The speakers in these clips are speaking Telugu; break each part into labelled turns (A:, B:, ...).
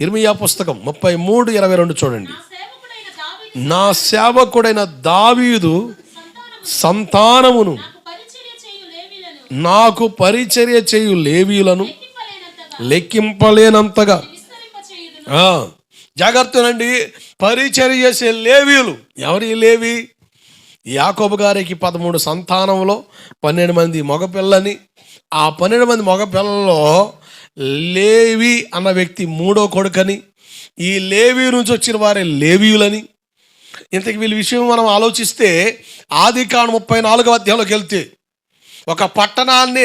A: ఇర్మియా పుస్తకం ముప్పై మూడు ఇరవై రెండు చూడండి.
B: నా సేవకుడైన దావీదు
A: సంతానమును
B: నాకు పరిచర్య చేయు లేవీలను. లెక్కింపలేనంతగా.
A: జాగ్రత్తనండి పరిచర్య చేసే లేవీలు ఎవరి లేవి? యాకోబు గారికి పదమూడు సంతానంలో పన్నెండు మంది మగపిల్లని. ఆ పన్నెండు మంది మగపిల్లలో లేవి అన్న వ్యక్తి మూడో కొడుకని ఈ లేవి నుంచి వచ్చిన వారే లేవీయులని. ఇంతకు వీళ్ళ విషయం మనం ఆలోచిస్తే ఆది కాను ముప్పై నాలుగవ అధ్యాయంలోకి వెళ్తే ఒక పట్టణాన్ని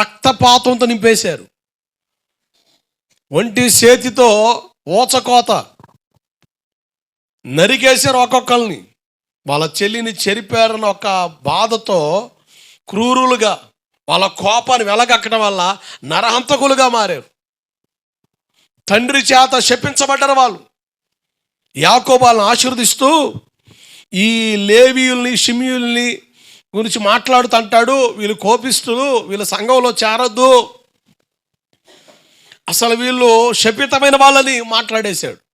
A: రక్తపాతంతో నింపేశారు. ఒంటి చేతితో ఓచకోత నరికేశారు ఒక్కొక్కరిని వాళ్ళ చెల్లిని చెరిపారన్న ఒక బాధతో క్రూరులుగా వాళ్ళ కోపాన్ని వెలగక్కడం వల్ల నరహంతకులుగా మారారు. తండ్రి చేత శపించబడ్డారు వాళ్ళు. యాకోబాలను ఆశీర్దిస్తూ ఆశీర్వదిస్తూ ఈ లేవీయుల్ని షిమియుల్ని గురించి మాట్లాడుతుంటాడు వీళ్ళు కోపిస్తులు వీళ్ళ సంఘంలో చేరొద్దు. అసలు వీళ్ళు శపితమైన వాళ్ళని మాట్లాడేశాడు.